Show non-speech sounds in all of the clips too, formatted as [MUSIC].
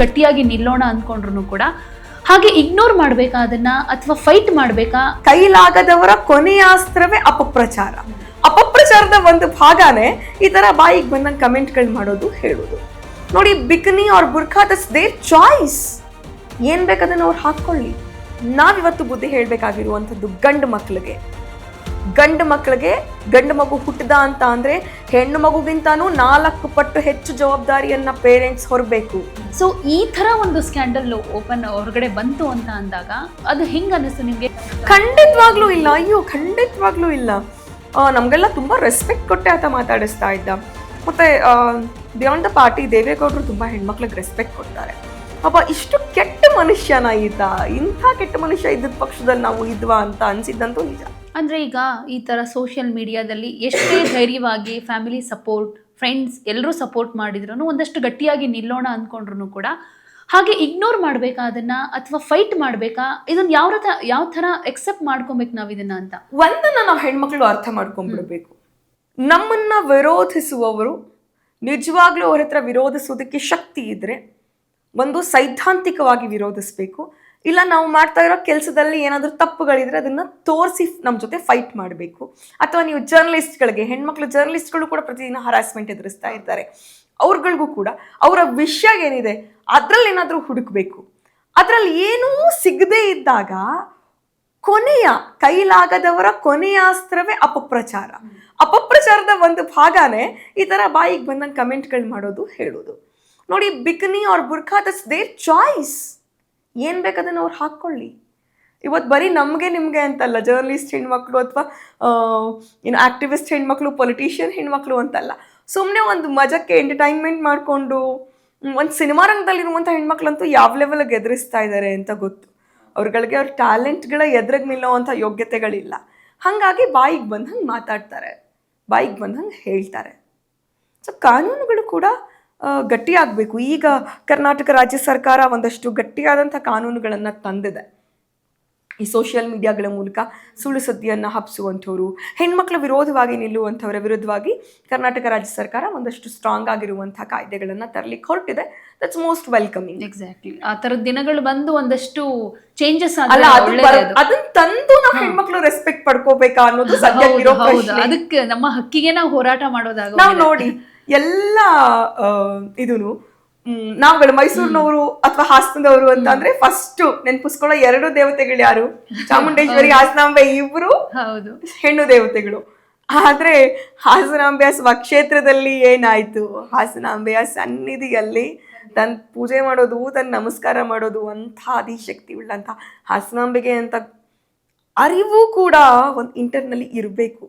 ಗಟ್ಟಿಯಾಗಿ ನಿಲ್ಲೋಣ ಅಂದ್ಕೊಂಡ್ರು ಕೂಡ ಹಾಗೆ ಇಗ್ನೋರ್ ಮಾಡ್ಬೇಕಾ ಅದನ್ನ ಅಥವಾ ಫೈಟ್ ಮಾಡ್ಬೇಕಾ? ಕೈಲಾಗದವರ ಕೊನೆಯ ಅಸ್ತ್ರವೇ ಅಪಪ್ರಚಾರ. ಅಪಪ್ರಚಾರದ ಒಂದು ಭಾಗನೇ ಈ ತರ ಬಾಯಿಗೆ ಬಂದಂಗೆ ಕಮೆಂಟ್ಗಳು ಮಾಡೋದು, ಹೇಳೋದು. ನೋಡಿ, ಬಿಕನಿ ಅವ್ರ ಬುರ್ಖಾ ದೇರ್ ಚಾಯ್ಸ್. ಏನ್ ಬೇಕದನ್ನ ಅವ್ರು ಹಾಕೊಳ್ಳಿ ನಾವಿವತ್ತು ಬುದ್ಧಿ ಹೇಳಬೇಕಾಗಿರುವಂಥದ್ದು ಗಂಡು ಮಕ್ಕಳಿಗೆ ಗಂಡು ಮಕ್ಕಳಿಗೆ ಗಂಡು ಮಗು ಹುಟ್ಟಿದ ಅಂತ ಅಂದ್ರೆ ಹೆಣ್ಣು ಮಗುಗಿಂತನೂ ನಾಲ್ಕು ಪಟ್ಟು ಹೆಚ್ಚು ಜವಾಬ್ದಾರಿಯನ್ನ ಪೇರೆಂಟ್ಸ್ ಹೊರಬೇಕು. ಸೊ ಈ ತರ ಒಂದು ಸ್ಕ್ಯಾಂಡಲ್ ಓಪನ್ ಹೊರಗಡೆ ಬಂತು ಅಂತ ಅಂದಾಗ ಅದು ಹೆಂಗ್ ಅನಿಸ್ತು ನಿಮ್ಗೆ? ಖಂಡಿತವಾಗ್ಲೂ ಇಲ್ಲ. ಅಯ್ಯೋ ಖಂಡಿತವಾಗ್ಲೂ ಇಲ್ಲ. ನಮಗೆಲ್ಲ ನಮ್ಗೆಲ್ಲ ತುಂಬಾ ರೆಸ್ಪೆಕ್ಟ್ ಕೊಟ್ಟೆ ಆತ ಮಾತಾಡಿಸ್ತಾ ಇದ್ದ. ಮತ್ತೆ ಬಿಯಾಂಡ್ ದ ಪಾರ್ಟಿ ದೇವೇಗೌಡರು ತುಂಬಾ ಹೆಣ್ಮಕ್ಳಿಗೆ ರೆಸ್ಪೆಕ್ಟ್ ಕೊಡ್ತಾರೆ. ಅಪ್ಪ ಇಷ್ಟು ಕೆಟ್ಟ ಮನುಷ್ಯನ ಈತ. ಇಂಥ ಕೆಟ್ಟ ಮನುಷ್ಯ ಇದ್ದ ಪಕ್ಷದಲ್ಲಿ ನಾವು ಇದ್ವಾ ಅಂತ ಅನ್ಸಿದ್ದಂತೂ ನಿಜ. ಅಂದ್ರೆ ಈಗ ಈ ತರ ಸೋಷಿಯಲ್ ಮೀಡಿಯಾದಲ್ಲಿ ಎಷ್ಟೇ ಧೈರ್ಯವಾಗಿ ಫ್ಯಾಮಿಲಿ ಸಪೋರ್ಟ್ ಫ್ರೆಂಡ್ಸ್ ಎಲ್ಲರೂ ಸಪೋರ್ಟ್ ಮಾಡಿದ್ರು ಒಂದಷ್ಟು ಗಟ್ಟಿಯಾಗಿ ನಿಲ್ಲೋಣ ಅಂದ್ಕೊಂಡ್ರು ಕೂಡ. ಹಾಗೆ ಇಗ್ನೋರ್ ಮಾಡ್ಬೇಕಾ ಅದನ್ನ? ಅಥವಾ ಫೈಟ್ ಮಾಡ್ಬೇಕಾ? ಇದನ್ನ ಯಾವ ಯಾವ ತರ ಎಕ್ಸೆಪ್ಟ್ ಮಾಡ್ಕೊಬೇಕು ನಾವು ಇದನ್ನ ಅಂತ? ಒಂದನ್ನ ನಾವು ಹೆಣ್ಮಕ್ಳು ಅರ್ಥ ಮಾಡ್ಕೊಂಡ್ಬಿಡ್ಬೇಕು. ನಮ್ಮನ್ನ ವಿರೋಧಿಸುವವರು ನಿಜವಾಗ್ಲೂ ಅವ್ರ ಹತ್ರ ವಿರೋಧಿಸೋದಕ್ಕೆ ಶಕ್ತಿ ಇದ್ರೆ ಒಂದು ಸೈದ್ಧಾಂತಿಕವಾಗಿ ವಿರೋಧಿಸಬೇಕು. ಇಲ್ಲ, ನಾವು ಮಾಡ್ತಾ ಇರೋ ಕೆಲಸದಲ್ಲಿ ಏನಾದರೂ ತಪ್ಪುಗಳಿದ್ರೆ ಅದನ್ನು ತೋರಿಸಿ ನಮ್ಮ ಜೊತೆ ಫೈಟ್ ಮಾಡಬೇಕು. ಅಥವಾ ನೀವು ಜರ್ನಲಿಸ್ಟ್ಗಳಿಗೆ ಹೆಣ್ಮಕ್ಳು ಜರ್ನಲಿಸ್ಟ್ಗಳು ಕೂಡ ಪ್ರತಿದಿನ ಹರಾಸ್ಮೆಂಟ್ ಎದುರಿಸ್ತಾ ಇರ್ತಾರೆ. ಅವ್ರಗಳಿಗೂ ಕೂಡ ಅವರ ವಿಷಯ ಏನಿದೆ, ಅದರಲ್ಲಿ ಏನಾದರೂ ಹುಡುಕಬೇಕು. ಅದರಲ್ಲಿ ಏನೂ ಸಿಗದೇ ಇದ್ದಾಗ ಕೊನೆಯ, ಕೈಲಾಗದವರ ಕೊನೆಯ ಅಸ್ತ್ರವೇ ಅಪಪ್ರಚಾರ. ಅಪಪ್ರಚಾರದ ಒಂದು ಭಾಗನೇ ಈ ಥರ ಬಾಯಿಗೆ ಬಂದಂಗೆ ಕಮೆಂಟ್ಗಳು ಮಾಡೋದು, ಹೇಳೋದು. ನೋಡಿ, ಬಿಕನಿ ಅವ್ರ ಬುರ್ಖಾ ದಟ್ಸ್ ದೇರ್ ಚಾಯ್ಸ್ ಏನು ಬೇಕದನ್ನ ಅವ್ರು ಹಾಕ್ಕೊಳ್ಳಿ. ಇವತ್ತು ಬರೀ ನಮಗೆ ನಿಮಗೆ ಅಂತಲ್ಲ ಜರ್ನಲಿಸ್ಟ್ ಹೆಣ್ಮಕ್ಳು ಅಥವಾ ಏನು ಆಕ್ಟಿವಿಸ್ಟ್ ಹೆಣ್ಮಕ್ಳು ಪೊಲಿಟಿಷಿಯನ್ ಹೆಣ್ಮಕ್ಳು ಅಂತಲ್ಲ. ಸುಮ್ಮನೆ ಒಂದು ಮಜಕ್ಕೆ ಎಂಟರ್ಟೈನ್ಮೆಂಟ್ ಮಾಡಿಕೊಂಡು ಒಂದು ಸಿನಿಮಾ ರಂಗದಲ್ಲಿರುವಂಥ ಹೆಣ್ಮಕ್ಳಂತೂ ಯಾವ ಲೆವೆಲ್ಗೆ ಎದುರಿಸ್ತಾ ಇದ್ದಾರೆ ಅಂತ ಗೊತ್ತು. ಅವ್ರಗಳಿಗೆ ಅವ್ರ ಟ್ಯಾಲೆಂಟ್ಗಳ ಎದುರಿಗೆ ನಿಲ್ಲುವಂಥ ಯೋಗ್ಯತೆಗಳಿಲ್ಲ. ಹಾಗಾಗಿ ಬಾಯಿಗೆ ಬಂದಂಗೆ ಮಾತಾಡ್ತಾರೆ. ಬಾಯಿಗೆ ಬಂದಂಗೆ ಹೇಳ್ತಾರೆ. ಸೊ ಕಾನೂನುಗಳು ಕೂಡ ಗಟ್ಟಿಯಾಗಬೇಕು. ಈಗ ಕರ್ನಾಟಕ ರಾಜ್ಯ ಸರ್ಕಾರ ಒಂದಷ್ಟು ಗಟ್ಟಿಯಾದಂಥ ಕಾನೂನುಗಳನ್ನು ತಂದಿದೆ. ಈ ಸೋಷಿಯಲ್ ಮೀಡಿಯಾಗಳ ಮೂಲಕ ಸುಳ್ಳು ಸುದ್ದಿಯನ್ನು ಹಬ್ಬಿಸುವಂಥವ್ರು ಹೆಣ್ಮಕ್ಳ ವಿರೋಧವಾಗಿ ನಿಲ್ಲುವಂಥವರ ವಿರುದ್ಧವಾಗಿ ಕರ್ನಾಟಕ ರಾಜ್ಯ ಸರ್ಕಾರ ಒಂದಷ್ಟು ಸ್ಟ್ರಾಂಗ್ ಆಗಿರುವಂಥ ಕಾಯ್ದೆಗಳನ್ನು ತರಲಿಕ್ಕೆ ಹೊರಟಿದೆ. ದಟ್ಸ್ ಮೋಸ್ಟ್ ವೆಲ್ಕಮಿಂಗ್ ಎಕ್ಸಾಕ್ಟ್ಲಿ ಆ ಥರದ ದಿನಗಳು ಬಂದು ಒಂದಷ್ಟು ಚೇಂಜಸ್ ಅಲ್ಲ ಅದನ್ನ ತಂದು ನಾವು ಹೆಣ್ಮಕ್ಳು ರೆಸ್ಪೆಕ್ಟ್ ಪಡ್ಕೋಬೇಕಾ ಅನ್ನೋದು ಸದ್ಯ ಅದಕ್ಕೆ ನಮ್ಮ ಹಕ್ಕಿಗೆ ನಾವು ಹೋರಾಟ ಮಾಡೋದಾಗ ನಾವು ನೋಡಿ ಎಲ್ಲ ಇದೂನು. ಮ್, ನಾವುಗಳು ಮೈಸೂರಿನವರು ಅಥವಾ ಹಾಸನದವರು ಅಂತ ಅಂದ್ರೆ ಫಸ್ಟ್ ನೆನ್ಪಿಸ್ಕೊಳ್ಳೋ ಎರಡು ದೇವತೆಗಳು ಯಾರು? [LAUGHS] ಚಾಮುಂಡೇಶ್ವರಿ ಹಾಸನಾಂಬೆ ಇಬ್ರು ಹೌದು. ಹೆಣ್ಣು ದೇವತೆಗಳು. ಆದ್ರೆ ಹಾಸನಾಂಬೆಯ ಸ್ವಕ್ಷೇತ್ರದಲ್ಲಿ ಏನಾಯ್ತು? ಹಾಸನಾಂಬೆಯ ಸನ್ನಿಧಿಯಲ್ಲಿ ತನ್ನ ಪೂಜೆ ಮಾಡೋದು ತನ್ನ ನಮಸ್ಕಾರ ಮಾಡೋದು ಅಂತ ಆದಿಶಕ್ತಿ ಉಳ್ಳಂತ ಹಾಸನಾಂಬೆಗೆ ಅಂತ ಅರಿವು ಕೂಡ ಒಂದು ಇಂಟರ್ನಲ್ಲಿ ಇರಬೇಕು.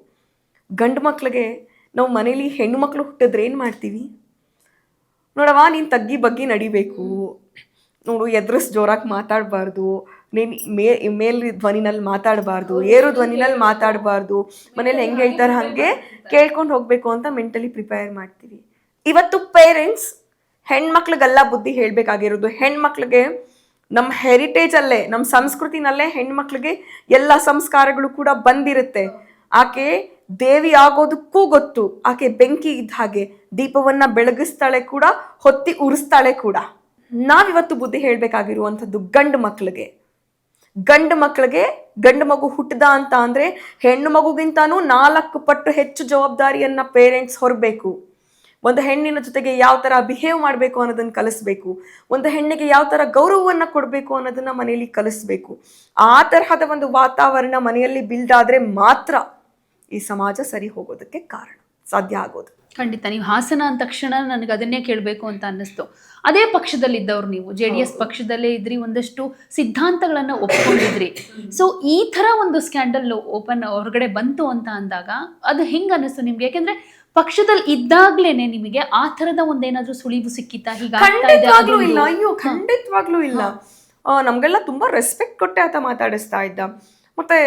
ಗಂಡು ಮಕ್ಳಿಗೆ ನಾವು ಮನೇಲಿ ಹೆಣ್ಣು ಮಕ್ಕಳು ಹುಟ್ಟಿದ್ರೆ ಏನು ಮಾಡ್ತೀವಿ? ನೋಡವ್ವ ನೀನು ತಗ್ಗಿ ಬಗ್ಗಿ ನಡಿಬೇಕು. ನೋಡು ಎದುರಿಸ್ ಜೋರಾಗಿ ಮಾತಾಡಬಾರ್ದು. ನೀನು ಮೇ ಮೇಲ್ ಧ್ವನಿನಲ್ಲಿ ಮಾತಾಡಬಾರ್ದು. ಏರು ಧ್ವನಿನಲ್ಲಿ ಮಾತಾಡಬಾರ್ದು. ಮನೇಲಿ ಹೆಂಗೆ ಹೇಳ್ತಾರೆ ಹಾಗೆ ಕೇಳ್ಕೊಂಡು ಹೋಗಬೇಕು ಅಂತ ಮೆಂಟಲಿ ಪ್ರಿಪೇರ್ ಮಾಡ್ತೀವಿ. ಇವತ್ತು ಪೇರೆಂಟ್ಸ್ ಹೆಣ್ಮಕ್ಳಿಗೆಲ್ಲ ಬುದ್ಧಿ ಹೇಳಬೇಕಾಗಿರೋದು ಹೆಣ್ಮಕ್ಳಿಗೆ ನಮ್ಮ ಹೆರಿಟೇಜಲ್ಲೇ ನಮ್ಮ ಸಂಸ್ಕೃತಿನಲ್ಲೇ ಹೆಣ್ಮಕ್ಳಿಗೆ ಎಲ್ಲ ಸಂಸ್ಕಾರಗಳು ಕೂಡ ಬಂದಿರುತ್ತೆ. ಆಕೆ ದೇವಿ ಆಗೋದಕ್ಕೂ ಗೊತ್ತು. ಆಕೆ ಬೆಂಕಿ ಇದ್ದ ಹಾಗೆ ದೀಪವನ್ನ ಬೆಳಗಿಸ್ತಾಳೆ ಕೂಡ, ಹೊತ್ತಿ ಉರಿಸ್ತಾಳೆ ಕೂಡ. ನಾವಿವತ್ತು ಬುದ್ಧಿ ಹೇಳಬೇಕಾಗಿರುವಂಥದ್ದು ಗಂಡು ಮಕ್ಕಳಿಗೆ ಗಂಡು ಮಕ್ಕಳಿಗೆ ಗಂಡು ಮಗು ಹುಟ್ಟದ ಅಂತ ಅಂದರೆ ಹೆಣ್ಣು ಮಗುಗಿಂತನೂ ನಾಲ್ಕು ಪಟ್ಟು ಹೆಚ್ಚು ಜವಾಬ್ದಾರಿಯನ್ನ ಪೇರೆಂಟ್ಸ್ ಹೊರಬೇಕು. ಒಂದು ಹೆಣ್ಣಿನ ಜೊತೆಗೆ ಯಾವ ತರ ಬಿಹೇವ್ ಮಾಡಬೇಕು ಅನ್ನೋದನ್ನ ಕಲಿಸ್ಬೇಕು. ಒಂದು ಹೆಣ್ಣಿಗೆ ಯಾವ ತರ ಗೌರವವನ್ನ ಕೊಡಬೇಕು ಅನ್ನೋದನ್ನ ಮನೆಯಲ್ಲಿ ಕಲಿಸ್ಬೇಕು. ಆ ತರಹದ ಒಂದು ವಾತಾವರಣ ಮನೆಯಲ್ಲಿ ಬಿಲ್ಡ್ ಆದ್ರೆ ಮಾತ್ರ. ಈ ಸಮಾಜ ಸರಿ ಹೋಗೋದಕ್ಕೆ ಕಾರಣ ಸಾಧ್ಯ ಆಗೋದು. ಖಂಡಿತ ನೀವು ಹಾಸನ ಅಂದ ತಕ್ಷಣ ನನಗೆ ಅದನ್ನೇ ಕೇಳಬೇಕು ಅಂತ ಅನ್ನಿಸ್ತು. ಅದೇ ಪಕ್ಷದಲ್ಲಿದ್ದವ್ರು ನೀವು ಜೆ ಡಿ ಎಸ್ ಪಕ್ಷದಲ್ಲೇ ಇದ್ರಿ ಒಂದಷ್ಟು ಸಿದ್ಧಾಂತಗಳನ್ನ ಒಪ್ಕೊಂಡಿದ್ರಿ. ಸೊ ಈ ತರ ಒಂದು ಸ್ಕ್ಯಾಂಡಲ್ ಓಪನ್ ಹೊರಗಡೆ ಬಂತು ಅಂತ ಅಂದಾಗ ಅದು ಹೆಂಗ್ ಅನ್ನಿಸ್ತು ನಿಮ್ಗೆ? ಯಾಕೆಂದ್ರೆ ಪಕ್ಷದಲ್ಲಿ ಇದ್ದಾಗ್ಲೇನೆ ನಿಮಗೆ ಆ ತರದ ಒಂದೇನಾದ್ರೂ ಸುಳಿವು ಸಿಕ್ಕಿತಾ ಹೀಗಾಗ್ಲೂ ಇಲ್ಲ. ಅಯ್ಯೋ ಖಂಡಿತವಾಗ್ಲೂ ಇಲ್ಲ. ನಮ್ಗೆಲ್ಲ ತುಂಬಾ ರೆಸ್ಪೆಕ್ಟ್ ಕೊಟ್ಟೆ ಆತ ಮಾತಾಡಿಸ್ತಾ ಇದ್ದ. ಮತ್ತೆ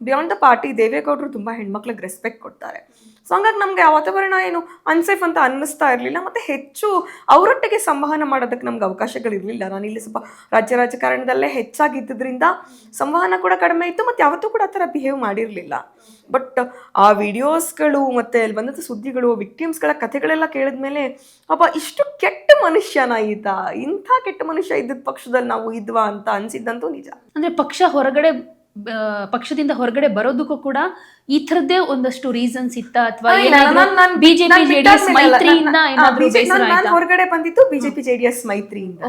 ಬಿಯಾಂಡ್ ದ ಪಾರ್ಟಿ ದೇವೇಗೌಡರು ತುಂಬ ಹೆಣ್ಮಕ್ಳಿಗೆ ರೆಸ್ಪೆಕ್ಟ್ ಕೊಡ್ತಾರೆ. ಸೊ ಹಂಗಾಗಿ ನಮಗೆ ಆ ವಾತಾವರಣ ಏನು ಅನ್ಸೇಫ್ ಅಂತ ಅನ್ನಿಸ್ತಾ ಇರಲಿಲ್ಲ. ಮತ್ತು ಹೆಚ್ಚು ಅವರೊಟ್ಟಿಗೆ ಸಂವಹನ ಮಾಡೋದಕ್ಕೆ ನಮ್ಗೆ ಅವಕಾಶಗಳಿರಲಿಲ್ಲ ನಾನು ಇಲ್ಲಿ ಸ್ವಲ್ಪ ರಾಜ್ಯ ರಾಜಕಾರಣದಲ್ಲೇ ಹೆಚ್ಚಾಗಿದ್ದರಿಂದ ಸಂವಹನ ಕೂಡ ಕಡಿಮೆ ಇತ್ತು. ಮತ್ತು ಯಾವತ್ತೂ ಕೂಡ ಆ ಥರ ಬಿಹೇವ್ ಮಾಡಿರಲಿಲ್ಲ. ಬಟ್ ಆ ವಿಡಿಯೋಸ್ಗಳು ಮತ್ತು ಅಲ್ಲಿ ಬಂದಂಥ ಸುದ್ದಿಗಳು ವಿಕ್ಟಿಮ್ಸ್ಗಳ ಕಥೆಗಳೆಲ್ಲ ಕೇಳಿದ ಮೇಲೆ ಅಪ್ಪ ಇಷ್ಟು ಕೆಟ್ಟ ಮನುಷ್ಯನ ಈತ. ಇಂಥ ಕೆಟ್ಟ ಮನುಷ್ಯ ಇದ್ದಿದ್ದ ಪಕ್ಷದಲ್ಲಿ ನಾವು ಇದ್ವಾ ಅಂತ ಅನಿಸಿದ್ದಂತೂ ನಿಜ. ಅಂದರೆ ಪಕ್ಷ ಹೊರಗಡೆ ಪಕ್ಷದಿಂದ ಹೊರಗಡೆ ಬರೋದಕ್ಕೂ ಕೂಡ ಈ ತರದ್ದೇ ಒಂದಷ್ಟು ರೀಸನ್ಸ್ ಇತ್ತ ಅಥವಾ ಹೊರಗಡೆ ಬಂದಿದ್ದು ಬಿಜೆಪಿ ಜೆಡಿಎಸ್ ಮೈತ್ರಿಯಿಂದ.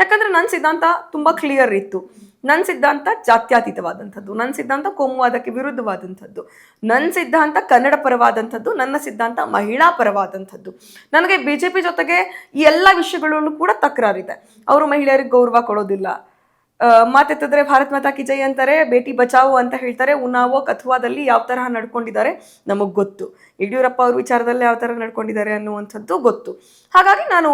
ಯಾಕಂದ್ರೆ ನನ್ನ ಸಿದ್ಧಾಂತ ತುಂಬಾ ಕ್ಲಿಯರ್ ಇತ್ತು. ನನ್ನ ಸಿದ್ಧಾಂತ ಜಾತ್ಯತೀತವಾದಂಥದ್ದು. ನನ್ನ ಸಿದ್ಧಾಂತ ಕೋಮುವಾದಕ್ಕೆ ವಿರುದ್ಧವಾದಂಥದ್ದು. ನನ್ನ ಸಿದ್ಧಾಂತ ಕನ್ನಡ ಪರವಾದಂಥದ್ದು. ನನ್ನ ಸಿದ್ಧಾಂತ ಮಹಿಳಾ ಪರವಾದಂಥದ್ದು. ನನಗೆ ಬಿಜೆಪಿ ಜೊತೆಗೆ ಈ ಎಲ್ಲ ವಿಷಯಗಳಲ್ಲೂ ಕೂಡ ತಕರಾರಿದೆ. ಅವರು ಮಹಿಳೆಯರಿಗೆ ಗೌರವ ಕೊಡೋದಿಲ್ಲ. ಮಾತೆತ್ತಿದ್ರೆ ಭಾರತ್ ಮಾತಾ ಕಿ ಜೈ ಅಂತಾರೆ ಭೇಟಿ ಬಚಾವು ಅಂತ ಹೇಳ್ತಾರೆ ಉನ್ನಾವೋ ಕಥುವಾದಲ್ಲಿ ಯಾವ ತರಹ ನಡ್ಕೊಂಡಿದ್ದಾರೆ ನಮಗೆ ಗೊತ್ತು. ಯಡಿಯೂರಪ್ಪ ಅವ್ರ ವಿಚಾರದಲ್ಲಿ ಯಾವ ಥರ ನಡ್ಕೊಂಡಿದ್ದಾರೆ ಅನ್ನುವಂಥದ್ದು ಗೊತ್ತು. ಹಾಗಾಗಿ ನಾನು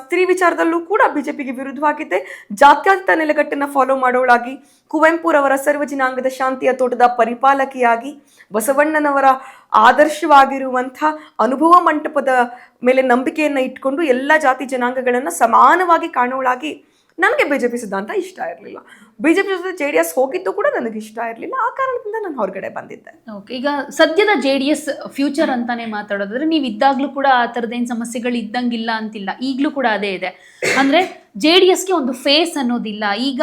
ಸ್ತ್ರೀ ವಿಚಾರದಲ್ಲೂ ಕೂಡ ಬಿಜೆಪಿಗೆ ವಿರುದ್ಧವಾಗಿದ್ದೆ. ಜಾತ್ಯತೀತ ನೆಲೆಗಟ್ಟನ್ನು ಫಾಲೋ ಮಾಡೋಳಾಗಿ ಕುವೆಂಪುರವರ ಸರ್ವ ಜನಾಂಗದ ಶಾಂತಿಯ ತೋಟದ ಪರಿಪಾಲಕಿಯಾಗಿ, ಬಸವಣ್ಣನವರ ಆದರ್ಶವಾಗಿರುವಂಥ ಅನುಭವ ಮಂಟಪದ ಮೇಲೆ ನಂಬಿಕೆಯನ್ನು ಇಟ್ಕೊಂಡು ಎಲ್ಲ ಜಾತಿ ಜನಾಂಗಗಳನ್ನು ಸಮಾನವಾಗಿ ಕಾಣೋಳಾಗಿ ನನಗೆ ಬಿ ಜೆ ಪಿ ಸಿದ್ಧಾಂತ ಇಷ್ಟ ಇರಲಿಲ್ಲ. ಬಿಜೆಪಿ ಜೊತೆ ಜೆ ಡಿ ಎಸ್ ಹೋಗಿದ್ದು ಕೂಡ ನನಗೆ ಇಷ್ಟ ಇರಲಿಲ್ಲ. ಆ ಕಾರಣದಿಂದ ನಾನು ಹೊರಗಡೆ ಬಂದಿದ್ದೆ. ಓಕೆ ಈಗ ಸದ್ಯದ ಜೆ ಡಿ ಎಸ್ ಫ್ಯೂಚರ್ ಅಂತಾನೆ ಮಾತಾಡೋದಾದ್ರೆ ನೀವು ಇದ್ದಾಗ್ಲೂ ಕೂಡ ಆ ಥರದ್ದೇನು ಸಮಸ್ಯೆಗಳು ಇದ್ದಂಗಿಲ್ಲ ಅಂತಿಲ್ಲ. ಈಗಲೂ ಕೂಡ ಅದೇ ಇದೆ. ಅಂದ್ರೆ ಜೆ ಡಿ ಎಸ್ಗೆ ಒಂದು ಫೇಸ್ ಅನ್ನೋದಿಲ್ಲ. ಈಗ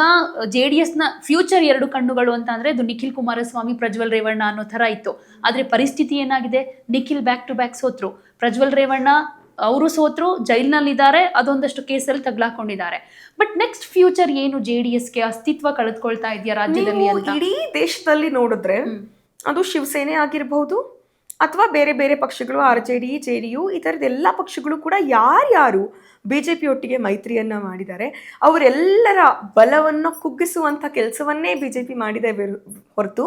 ಜೆ ಡಿ ಎಸ್ನ ಫ್ಯೂಚರ್ ಎರಡು ಕಣ್ಣುಗಳು ಅಂತ ಅಂದರೆ ಇದು ನಿಖಿಲ್ ಕುಮಾರಸ್ವಾಮಿ, ಪ್ರಜ್ವಲ್ ರೇವಣ್ಣ ಅನ್ನೋ ಥರ ಇತ್ತು. ಆದರೆ ಪರಿಸ್ಥಿತಿ ಏನಾಗಿದೆ? ನಿಖಿಲ್ ಬ್ಯಾಕ್ ಟು ಬ್ಯಾಕ್ ಸೋತ್ರು. ಪ್ರಜ್ವಲ್ ರೇವಣ್ಣ ಅವರು ಸೋತ್ರು ಜೈಲಿನಲ್ಲಿದ್ದಾರೆ ಅದೊಂದಷ್ಟು ಕೇಸಲ್ಲಿ ತಗ್ಲಾಕೊಂಡಿದ್ದಾರೆ. ಬಟ್ ನೆಕ್ಸ್ಟ್ ಫ್ಯೂಚರ್ ಏನು ಜೆ ಡಿ ಎಸ್ಗೆ ಅಸ್ತಿತ್ವ ಕಳೆದುಕೊಳ್ತಾ ಇದೆಯಾ ರಾಜ್ಯದಲ್ಲಿ ಅಂತ? ಇಡೀ ದೇಶದಲ್ಲಿ ನೋಡಿದ್ರೆ ಅದು ಶಿವಸೇನೆ ಆಗಿರಬಹುದು ಅಥವಾ ಬೇರೆ ಬೇರೆ ಪಕ್ಷಗಳು R J D J D U ಈ ಥರದ ಎಲ್ಲ ಪಕ್ಷಗಳು ಕೂಡ ಯಾರ್ಯಾರು ಬಿ ಜೆ ಪಿ ಒಟ್ಟಿಗೆ ಮೈತ್ರಿಯನ್ನ ಮಾಡಿದ್ದಾರೆ ಅವರೆಲ್ಲರ ಬಲವನ್ನು ಕುಗ್ಗಿಸುವಂಥ ಕೆಲಸವನ್ನೇ ಬಿ ಜೆ ಪಿ ಮಾಡಿದೆ ಹೊರತು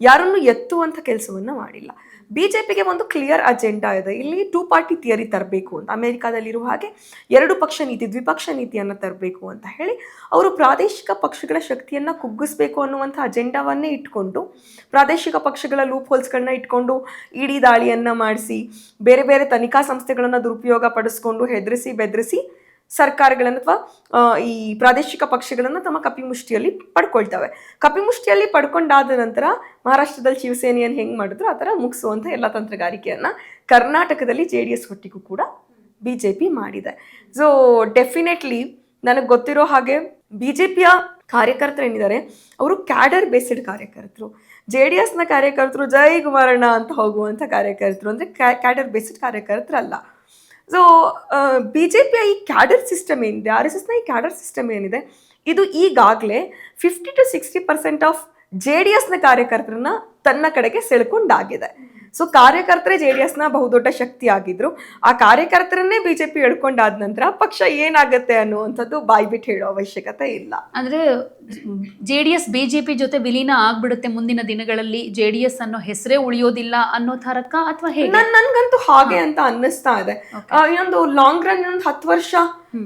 ಯಾರನ್ನು ಎತ್ತುವಂಥ ಕೆಲಸವನ್ನು ಮಾಡಿಲ್ಲ. ಬಿ ಜೆ ಪಿಗೆ ಒಂದು ಕ್ಲಿಯರ್ ಅಜೆಂಡಾ ಇದೆ. ಇಲ್ಲಿ ಟೂ ಪಾರ್ಟಿ ಥಿಯರಿ ತರಬೇಕು ಅಂತ. ಅಮೆರಿಕಾದಲ್ಲಿರುವ ಹಾಗೆ ಎರಡು ಪಕ್ಷ ನೀತಿ, ದ್ವಿಪಕ್ಷ ನೀತಿಯನ್ನು ತರಬೇಕು ಅಂತ ಹೇಳಿ ಅವರು ಪ್ರಾದೇಶಿಕ ಪಕ್ಷಗಳ ಶಕ್ತಿಯನ್ನು ಕುಗ್ಗಿಸ್ಬೇಕು ಅನ್ನುವಂಥ ಅಜೆಂಡಾವನ್ನೇ ಇಟ್ಕೊಂಡು, ಪ್ರಾದೇಶಿಕ ಪಕ್ಷಗಳ ಲೂಪ್ ಹೋಲ್ಸ್ಗಳನ್ನ ಇಟ್ಕೊಂಡು, ಇಡೀ ದಾಳಿಯನ್ನು ಮಾಡಿಸಿ, ಬೇರೆ ಬೇರೆ ತನಿಖಾ ಸಂಸ್ಥೆಗಳನ್ನು ದುರುಪಯೋಗ ಪಡಿಸ್ಕೊಂಡು ಹೆದರಿಸಿ, ಬೆದರಿಸಿ ಸರ್ಕಾರಗಳನ್ನು ಅಥವಾ ಈ ಪ್ರಾದೇಶಿಕ ಪಕ್ಷಗಳನ್ನು ತಮ್ಮ ಕಪಿಮುಷ್ಟಿಯಲ್ಲಿ ಪಡ್ಕೊಳ್ತವೆ. ಕಪಿಮುಷ್ಟಿಯಲ್ಲಿ ಪಡ್ಕೊಂಡಾದ ನಂತರ ಮಹಾರಾಷ್ಟ್ರದಲ್ಲಿ ಶಿವಸೇನೆಯನ್ನು ಹೆಂಗೆ ಮಾಡಿದ್ರು? ಆ ಥರ ಮುಗಿಸುವಂಥ ಎಲ್ಲ ತಂತ್ರಗಾರಿಕೆಯನ್ನು ಕರ್ನಾಟಕದಲ್ಲಿ ಜೆ ಡಿ ಎಸ್ ಕೂಡ ಬಿ ಜೆ ಪಿ ಮಾಡಿದೆ. ಸೊ ಡೆಫಿನೆಟ್ಲಿ ನನಗೆ ಗೊತ್ತಿರೋ ಹಾಗೆ ಬಿ ಜೆ ಪಿಯ ಕಾರ್ಯಕರ್ತರು ಏನಿದ್ದಾರೆ? ಅವರು ಕ್ಯಾಡರ್ ಬೇಸ್ಡ್ ಕಾರ್ಯಕರ್ತರು. ಜೆ ಡಿ ಎಸ್ನ ಕಾರ್ಯಕರ್ತರು ಜೈ ಕುಮಾರಣ್ಣ ಅಂತ ಹೋಗುವಂಥ ಕಾರ್ಯಕರ್ತರು. ಅಂದರೆ ಕ್ಯಾಡರ್ ಬೇಸ್ಡ್ ಕಾರ್ಯಕರ್ತರಲ್ಲ. ಸೊ ಬಿ ಜೆ ಪಿಯ ಈ ಕ್ಯಾಡರ್ ಸಿಸ್ಟಮ್ ಏನಿದೆ ಆರ್ ಎಸ್ ಎಸ್ನ ಈ ಕ್ಯಾಡರ್ ಸಿಸ್ಟಮ್ ಏನಿದೆ, ಇದು ಈಗಾಗಲೇ fifty to sixty percent of J D ಎಸ್ನ ಕಾರ್ಯಕರ್ತರನ್ನ ತನ್ನ ಕಡೆಗೆ ಸೆಳ್ಕೊಂಡಾಗಿದೆ. ಸೊ ಕಾರ್ಯಕರ್ತರೇ ಜೆ ಡಿ ಎಸ್ನ ಬಹುದೊಡ್ಡ ಶಕ್ತಿ ಆಗಿದ್ರು ಆ ಕಾರ್ಯಕರ್ತರನ್ನೇ ಬಿಜೆಪಿ ಎಳ್ಕೊಂಡಾದ ನಂತರ ಪಕ್ಷ ಏನಾಗುತ್ತೆ ಅನ್ನುವಂಥದ್ದು ಬಾಯಿ ಬಿಟ್ಟು ಹೇಳೋ ಅವಶ್ಯಕತೆ ಇಲ್ಲ. ಅಂದ್ರೆ ಜೆ ಡಿ ಎಸ್ ಬಿಜೆಪಿ ಜೊತೆ ವಿಲೀನ ಆಗ್ಬಿಡುತ್ತೆ ಮುಂದಿನ ದಿನಗಳಲ್ಲಿ. ಜೆ ಡಿ ಎಸ್ ಅನ್ನೋ ಹೆಸರೇ ಉಳಿಯೋದಿಲ್ಲ ಅನ್ನೋ ತರಕ ಅಥವಾ ಹೇಗೆ? ನನ್ ನನ್ಗಂತೂ ಹಾಗೆ ಅಂತ ಅನ್ನಿಸ್ತಾ ಇದೆ. ಇನ್ನೊಂದು ಲಾಂಗ್ ರನ್ ಇನ್ನೊಂದು ಹತ್ತು ವರ್ಷ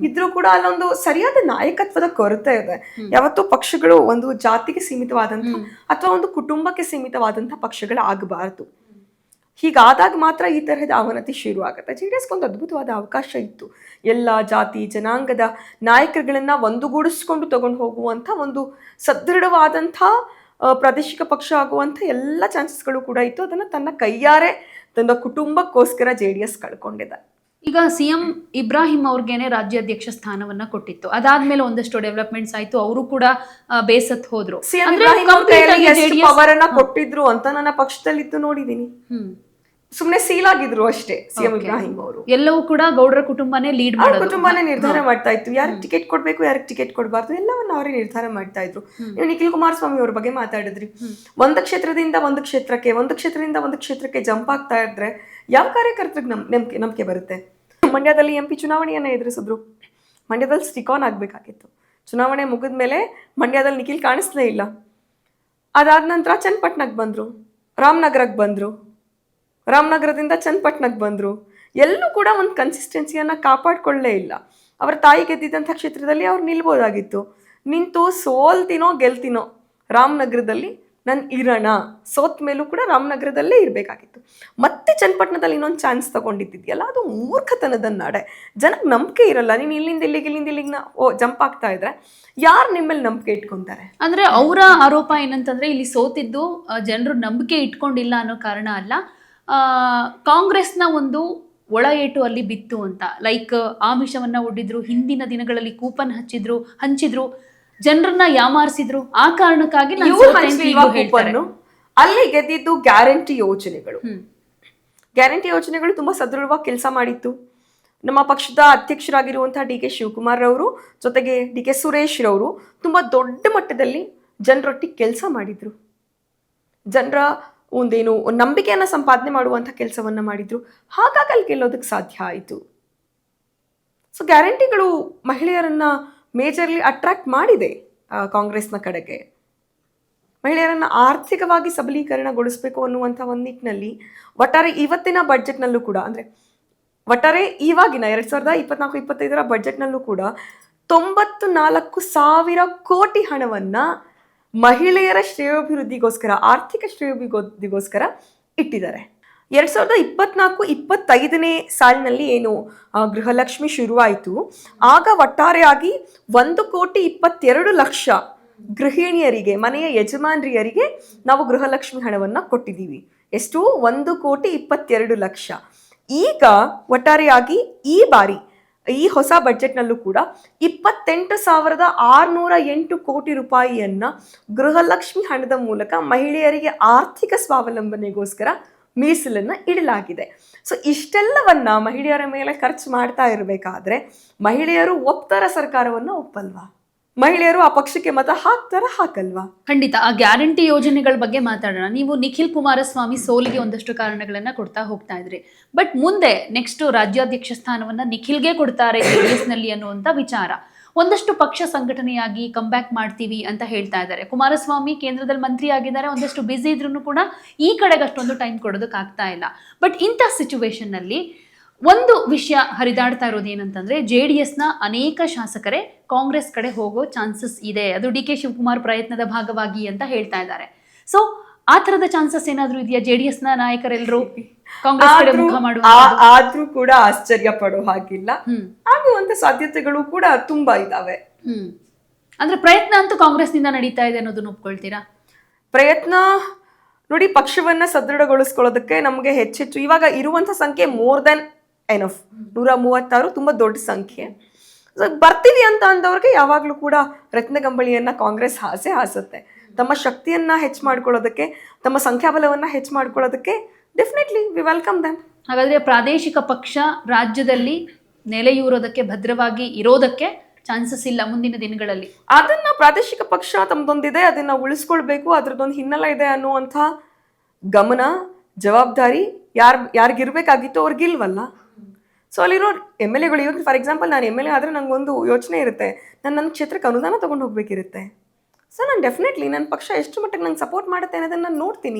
ಇದ್ರೂ ಕೂಡ ಅಲ್ಲೊಂದು ಸರಿಯಾದ ನಾಯಕತ್ವದ ಕೊರತೆ ಇದೆ. ಯಾವತ್ತೂ ಪಕ್ಷಗಳು ಒಂದು ಜಾತಿಗೆ ಸೀಮಿತವಾದಂತಹ ಅಥವಾ ಒಂದು ಕುಟುಂಬಕ್ಕೆ ಸೀಮಿತವಾದಂತಹ ಪಕ್ಷಗಳು ಆಗಬಾರದು ಹೀಗಾದಾಗ ಮಾತ್ರ ಈ ತರಹದ ಅವನತಿ ಶುರು ಆಗುತ್ತೆ ಜೆ ಡಿ ಎಸ್ಗೊಂದು ಅದ್ಭುತವಾದ ಅವಕಾಶ ಇತ್ತು. ಎಲ್ಲ ಜಾತಿ ಜನಾಂಗದ ನಾಯಕರುಗಳನ್ನ ಒಂದುಗೂಡಿಸ್ಕೊಂಡು ತಗೊಂಡು ಹೋಗುವಂಥ ಒಂದು ಸದೃಢವಾದಂಥ ಪ್ರಾದೇಶಿಕ ಪಕ್ಷ ಆಗುವಂಥ ಎಲ್ಲ ಚಾನ್ಸಸ್ಗಳು ಕೂಡ ಇತ್ತು. ಅದನ್ನು ತನ್ನ ಕೈಯಾರೆ ತನ್ನ ಕುಟುಂಬಕ್ಕೋಸ್ಕರ ಜೆ ಡಿ ಎಸ್ ಕಳ್ಕೊಂಡಿದೆ. ಈಗ ಸಿ ಎಂ ಇಬ್ರಾಹಿಂ ಅವ್ರಿಗೇನೆ ರಾಜ್ಯಾಧ್ಯಕ್ಷ ಸ್ಥಾನವನ್ನ ಕೊಟ್ಟಿತ್ತು. ಅದಾದ್ಮೇಲೆ ಒಂದಷ್ಟು ಡೆವಲಪ್ಮೆಂಟ್ಸ್ ಆಯ್ತು. ಅವರು ಕೂಡ ಬೇಸತ್ ಹೋದ್ರು. ಅವರನ್ನ ಕೊಟ್ಟಿದ್ರು ಅಂತ ನನ್ನ ಪಕ್ಷದಲ್ಲಿದ್ದು ನೋಡಿದೀನಿ. ಹ್ಮ್. ಸುಮ್ನೆ ಸೀಲ್ ಆಗಿದ್ರು ಅಷ್ಟೇ ಸಿಎಂ ಇಬ್ರಾಹಿಂ ಅವರು. ಎಲ್ಲವೂ ಕೂಡ ಗೌಡರ ಕುಟುಂಬನೇ ಲೀಡ್ ಅವ್ರ ಮಾಡೋದು. ಕುಟುಂಬನೇ ನಿರ್ಧಾರ ಮಾಡ್ತಾ ಇತ್ತು ಯಾರಿಗೆ ಟಿಕೆಟ್ ಕೊಡ್ಬೇಕು ಯಾರಿಗೆ ಟಿಕೆಟ್ ಕೊಡಬಾರ್ದು ಎಲ್ಲವನ್ನ ಅವರೇ ನಿರ್ಧಾರ ಮಾಡ್ತಾ ಇದ್ರು. ನೀವು ನಿಖಿಲ್ ಕುಮಾರಸ್ವಾಮಿ ಅವ್ರ ಬಗ್ಗೆ ಮಾತಾಡಿದ್ರಿ. ಒಂದು ಕ್ಷೇತ್ರದಿಂದ ಒಂದು ಕ್ಷೇತ್ರಕ್ಕೆ ಒಂದು ಕ್ಷೇತ್ರದಿಂದ ಒಂದು ಕ್ಷೇತ್ರಕ್ಕೆ ಜಂಪ್ ಆಗ್ತಾ ಇದ್ರೆ ಯಾವ ಕಾರ್ಯಕರ್ತರಿಗೆ ನಮ್ ನಂಬಿಕೆ ನಂಬಿಕೆ ಬರುತ್ತೆ? ಮಂಡ್ಯದಲ್ಲಿ ಎಂ ಪಿ ಚುನಾವಣೆಯನ್ನ ಎದುರಿಸಿದ್ರು. ಮಂಡ್ಯದಲ್ಲಿ ಸ್ಟಿಕಾನ್ ಆಗಬೇಕಾಗಿತ್ತು ಆಗ್ಬೇಕಾಗಿತ್ತು. ಚುನಾವಣೆ ಮುಗಿದ ಮೇಲೆ ಮಂಡ್ಯದಲ್ಲಿ ನಿಖಿಲ್ ಕಾಣಿಸ್ಲೇ ಇಲ್ಲ. ಅದಾದ ನಂತರ ಚನ್ನಪಟ್ಟಣಕ್ಕೆ ಬಂದರು ರಾಮನಗರಕ್ಕೆ ಬಂದರು. ರಾಮನಗರದಿಂದ ಚನ್ನಪಟ್ಟಣಕ್ಕೆ ಬಂದರು. ಎಲ್ಲೂ ಕೂಡ ಒಂದು ಕನ್ಸಿಸ್ಟೆನ್ಸಿಯನ್ನು ಕಾಪಾಡಿಕೊಳ್ಳೇ ಇಲ್ಲ. ಅವರ ತಾಯಿ ಗೆದ್ದಿದ್ದಂಥ ಕ್ಷೇತ್ರದಲ್ಲಿ ಅವ್ರು ನಿಲ್ಬೋದಾಗಿತ್ತು. ನಿಂತು ಸೋಲ್ತಿನೋ ಗೆಲ್ತಿನೋ ರಾಮನಗರದಲ್ಲಿ ನಾನು ಇರೋಣ. ಸೋತ್ ಮೇಲೂ ಕೂಡ ರಾಮನಗರದಲ್ಲೇ ಇರಬೇಕಾಗಿತ್ತು. ಮತ್ತೆ ಚನ್ನಪಟ್ಟಣದಲ್ಲಿ ಇನ್ನೊಂದು ಚಾನ್ಸ್ ತಗೊಂಡಿದ್ದಿದೆಯಲ್ಲ, ಅದು ಮೂರ್ಖತನದ ನಾಡೆ. ಜನಕ್ಕೆ ನಂಬಿಕೆ ಇರಲ್ಲ, ನೀನು ಇಲ್ಲಿಂದ ಇಲ್ಲಿಗೆ ಇಲ್ಲಿಂದ ಇಲ್ಲಿಗೆ ನಾ ಓ, ಜಂಪ್ ಆಗ್ತಾ ಇದ್ರೆ. ಯಾರು ನಿಮ್ಮಲ್ಲಿ ನಂಬಿಕೆ ಇಟ್ಕೊತಾರೆ? ಅಂದರೆ ಅವರ ಆರೋಪ ಏನಂತಂದರೆ, ಇಲ್ಲಿ ಸೋತಿದ್ದು ಜನರು ನಂಬಿಕೆ ಇಟ್ಕೊಂಡಿಲ್ಲ ಅನ್ನೋ ಕಾರಣ ಅಲ್ಲ. ಕಾಂಗ್ರೆಸ್ನ ಒಂದು ಒಳ ಏಟು ಅಲ್ಲಿ ಬಿತ್ತು ಅಂತ. ಲೈಕ್ ಆಮಿಷವನ್ನ ಒಡ್ಡಿದ್ರು ಹಿಂದಿನ ದಿನಗಳಲ್ಲಿ ಕೂಪನ್ ಹಚ್ಚಿದ್ರು ಹಂಚಿದ್ರು ಜನರನ್ನ ಯಾಮಾರಿಸಿದ್ರು. ಆ ಕಾರಣಕ್ಕಾಗಿ? ಅಲ್ಲಿ ಗೆದ್ದಿದ್ದು ಗ್ಯಾರಂಟಿ ಯೋಜನೆಗಳು. ಗ್ಯಾರಂಟಿ ಯೋಜನೆಗಳು ತುಂಬಾ ಸದೃಢವಾಗಿ ಕೆಲಸ ಮಾಡಿತ್ತು. ನಮ್ಮ ಪಕ್ಷದ ಅಧ್ಯಕ್ಷರಾಗಿರುವಂತಹ ಡಿ ಕೆ ಶಿವಕುಮಾರ್ ರವರು ಜೊತೆಗೆ ಡಿ ಕೆ ಸುರೇಶ್ ರವರು ತುಂಬಾ ದೊಡ್ಡ ಮಟ್ಟದಲ್ಲಿ ಜನರೊಟ್ಟಿಗೆ ಕೆಲಸ ಮಾಡಿದ್ರು. ಜನರ ಒಂದೇನು ನಂಬಿಕೆಯನ್ನು ಸಂಪಾದನೆ ಮಾಡುವಂಥ ಕೆಲಸವನ್ನು ಮಾಡಿದರು. ಹಾಗಾಗಿ ಅಲ್ಲಿ ಗೆಲ್ಲೋದಕ್ಕೆ ಸಾಧ್ಯ ಆಯಿತು. ಸೊ ಗ್ಯಾರಂಟಿಗಳು ಮಹಿಳೆಯರನ್ನು ಮೇಜರ್ಲಿ ಅಟ್ರಾಕ್ಟ್ ಮಾಡಿದೆ ಕಾಂಗ್ರೆಸ್ನ ಕಡೆಗೆ. ಮಹಿಳೆಯರನ್ನು ಆರ್ಥಿಕವಾಗಿ ಸಬಲೀಕರಣಗೊಳಿಸಬೇಕು ಅನ್ನುವಂಥ ಒಂದು ನಿಟ್ಟಿನಲ್ಲಿ ಒಟ್ಟಾರೆ ಇವತ್ತಿನ ಬಡ್ಜೆಟ್ನಲ್ಲೂ ಕೂಡ, ಅಂದರೆ ಒಟ್ಟಾರೆ ಇವಾಗಿನ ಎರಡು ಸಾವಿರದ ಇಪ್ಪತ್ನಾಲ್ಕು, ಇಪ್ಪತ್ತೈದರ ಬಡ್ಜೆಟ್ನಲ್ಲೂ ಕೂಡ ತೊಂಬತ್ತು ನಾಲ್ಕು ಸಾವಿರ ಕೋಟಿ ಹಣವನ್ನ ಮಹಿಳೆಯರ ಶ್ರೇಯೋಭಿವೃದ್ಧಿಗೋಸ್ಕರ, ಆರ್ಥಿಕ ಶ್ರೇಯೋಭಿವೃದ್ಧಿಗೋಸ್ಕರ ಇಟ್ಟಿದ್ದಾರೆ. ಎರಡ್ ಸಾವಿರದ ಇಪ್ಪತ್ನಾಲ್ಕು, ಇಪ್ಪತ್ತೈದನೇ ಸಾಲಿನಲ್ಲಿ ಏನು ಗೃಹಲಕ್ಷ್ಮಿ ಶುರುವಾಯಿತು. ಆಗ ಒಟ್ಟಾರೆಯಾಗಿ ಒಂದು ಕೋಟಿ ಇಪ್ಪತ್ತೆರಡು ಲಕ್ಷ ಗೃಹಿಣಿಯರಿಗೆ, ಮನೆಯ ಯಜಮಾನ್ರಿಯರಿಗೆ ನಾವು ಗೃಹಲಕ್ಷ್ಮಿ ಹಣವನ್ನು ಕೊಟ್ಟಿದ್ದೀವಿ. ಎಷ್ಟು ಒಂದು ಕೋಟಿ ಇಪ್ಪತ್ತೆರಡು ಲಕ್ಷ. ಈಗ ಒಟ್ಟಾರೆಯಾಗಿ ಈ ಬಾರಿ ಈ ಹೊಸ ಬಜೆಟ್ನಲ್ಲೂ ಕೂಡ ಇಪ್ಪತ್ತೆಂಟು ಸಾವಿರದ ಆರುನೂರ ಎಂಟು ಕೋಟಿ ರೂಪಾಯಿಯನ್ನು ಗೃಹಲಕ್ಷ್ಮಿ ಹಣದ ಮೂಲಕ ಮಹಿಳೆಯರಿಗೆ ಆರ್ಥಿಕ ಸ್ವಾವಲಂಬನೆಗೋಸ್ಕರ ಮೀಸಲನ್ನ ಇಡಲಾಗಿದೆ. ಸೊ, ಇಷ್ಟೆಲ್ಲವನ್ನ ಮಹಿಳೆಯರ ಮೇಲೆ ಖರ್ಚು ಮಾಡ್ತಾ ಇರಬೇಕಾದ್ರೆ ಮಹಿಳೆಯರು ಒಪ್ತಾರ ಸರ್ಕಾರವನ್ನು ಒಪ್ಪಲ್ವಾ? ಮಹಿಳೆಯರು ಆ ಪಕ್ಷಕ್ಕೆ ಮತ ಹಾಕ್ತಾರ ಹಾಕಲ್ವಾ? ಖಂಡಿತ. ಆ ಗ್ಯಾರಂಟಿ ಯೋಜನೆಗಳ ಬಗ್ಗೆ ಮಾತಾಡೋಣ. ನೀವು ನಿಖಿಲ್ ಕುಮಾರಸ್ವಾಮಿ ಸೋಲಿಗೆ ಒಂದಷ್ಟು ಕಾರಣಗಳನ್ನ ಕೊಡ್ತಾ ಹೋಗ್ತಾ ಇದ್ರಿ. ಬಟ್ ಮುಂದೆ ನೆಕ್ಸ್ಟ್ ರಾಜ್ಯಾಧ್ಯಕ್ಷ ಸ್ಥಾನವನ್ನ ನಿಖಿಲ್ಗೆ ಕೊಡ್ತಾರೆ ಜೆಡಿಎಸ್ನಲ್ಲಿ ಅನ್ನುವಂತ ವಿಚಾರ. ಒಂದಷ್ಟು ಪಕ್ಷ ಸಂಘಟನೆಯಾಗಿ ಕಂಬ್ಯಾಕ್ ಮಾಡ್ತೀವಿ ಅಂತ ಹೇಳ್ತಾ ಇದ್ದಾರೆ. ಕುಮಾರಸ್ವಾಮಿ ಕೇಂದ್ರದಲ್ಲಿ ಮಂತ್ರಿ ಆಗಿದ್ದಾರೆ. ಒಂದಷ್ಟು ಬ್ಯುಸಿ ಇದ್ರೂ ಕೂಡ ಈ ಕಡೆಗೆ ಅಷ್ಟೊಂದು ಟೈಮ್ ಕೊಡೋದಕ್ಕೆ ಆಗ್ತಾ ಇಲ್ಲ. ಬಟ್ ಇಂಥ ಸಿಚುವೇಶನ್ನಲ್ಲಿ ಒಂದು ವಿಷಯ ಹರಿದಾಡ್ತಾ ಇರೋದು ಏನಂತಂದ್ರೆ ಜೆ ಡಿ ಎಸ್ನ ಅನೇಕ ಶಾಸಕರೇ ಕಾಂಗ್ರೆಸ್ ಕಡೆ ಹೋಗೋ ಚಾನ್ಸಸ್ ಇದೆ. ಅದು ಡಿ ಕೆ ಶಿವಕುಮಾರ್ ಪ್ರಯತ್ನದ ಭಾಗವಾಗಿ ಅಂತ ಹೇಳ್ತಾ ಇದ್ದಾರೆ. ಸೊ ಆ ತರದ ಚಾನ್ಸಸ್ ಏನಾದ್ರೂ ಇದೆಯಾ? ಜೆ ಡಿ ಎಸ್ನ ನಾಯಕರೆಲ್ಲರೂ ಕಾಂಗ್ರೆಸ್ ಆದ್ರೂ- ಕೂಡ ಆಶ್ಚರ್ಯ ಪಡೋ ಹಾಗಿಲ್ಲ. ಹ್ಮ್. ಆಗುವಂತ ಸಾಧ್ಯತೆಗಳು ಕೂಡ ತುಂಬಾ ಇದಾವೆ. ಹ್ಮ್. ಅಂದ್ರೆ ಪ್ರಯತ್ನ ಅಂತೂ ಕಾಂಗ್ರೆಸ್ನಿಂದ ನಡೀತಾ ಇದೆ ಅನ್ನೋದನ್ನ ಒಪ್ಕೊಳ್ತೀರಾ ಪ್ರಯತ್ನ ನೋಡಿ ಪಕ್ಷವನ್ನ ಸದೃಢಗೊಳಿಸ್ಕೊಳ್ಳೋದಕ್ಕೆ ನಮಗೆ ಹೆಚ್ಚೆಚ್ಚು ಇವಾಗ ಇರುವಂತ ಸಂಖ್ಯೆ ಮೋರ್ ದೆನ್ ಎನಫ್ ನೂರ ಮೂವತ್ತಾರು ತುಂಬ ದೊಡ್ಡ ಸಂಖ್ಯೆ. ಸೊ ಬರ್ತೀವಿ ಅಂತ ಅಂದವ್ರಿಗೆ ಯಾವಾಗಲೂ ಕೂಡ ರತ್ನಗಂಬಳಿಯನ್ನು ಕಾಂಗ್ರೆಸ್ ಹಾಸೆ ಹಾಸುತ್ತೆ. ತಮ್ಮ ಶಕ್ತಿಯನ್ನ ಹೆಚ್ಚು ಮಾಡ್ಕೊಳ್ಳೋದಕ್ಕೆ ತಮ್ಮ ಸಂಖ್ಯಾಬಲವನ್ನ ಹೆಚ್ಚು ಮಾಡ್ಕೊಳ್ಳೋದಕ್ಕೆ ಡೆಫಿನೆಟ್ಲಿ ವಿ ವೆಲ್ಕಮ್ ದಮ್ ಹಾಗಾದ್ರೆ ಪ್ರಾದೇಶಿಕ ಪಕ್ಷ ರಾಜ್ಯದಲ್ಲಿ ನೆಲೆಯೂರೋದಕ್ಕೆ ಭದ್ರವಾಗಿ ಇರೋದಕ್ಕೆ ಚಾನ್ಸಸ್ ಇಲ್ಲ ಮುಂದಿನ ದಿನಗಳಲ್ಲಿ. ಅದನ್ನ ಪ್ರಾದೇಶಿಕ ಪಕ್ಷ ತಮ್ಮದೊಂದಿದೆ ಅದನ್ನ ಉಳಿಸ್ಕೊಳ್ಬೇಕು ಅದ್ರದ್ದೊಂದು ಹಿನ್ನೆಲೆ ಇದೆ ಅನ್ನುವಂಥ ಗಮನ ಜವಾಬ್ದಾರಿ ಯಾರ್ ಯಾರಿಗಿರ್ಬೇಕಾಗಿತ್ತು ಅವ್ರಿಗಿಲ್ವಲ್ಲ ಸೊ ಅಲ್ಲಿರೋ ಎಂ ಎಲ್ ಎಗಳು ಇವಾಗ ಫಾರ್ ಎಕ್ಸಾಂಪಲ್ ನಾನು ಎಂ ಎಲ್ ಎ ಆದರೆ ನನಗೊಂದು ಯೋಚನೆ ಇರುತ್ತೆ, ನಾನು ನನ್ನ ಕ್ಷೇತ್ರಕ್ಕೆ ಅನುದಾನ ತೊಗೊಂಡು ಹೋಗಬೇಕಿರುತ್ತೆ. ಸೊ ನಾನು ಡೆಫಿನೆಟ್ಲಿ ನನ್ನ ಪಕ್ಷ ಎಷ್ಟು ಮಟ್ಟಿಗೆ ನಂಗೆ ಸಪೋರ್ಟ್ ಮಾಡುತ್ತೆ ಅನ್ನೋದನ್ನು ನಾನು ನೋಡ್ತೀನಿ.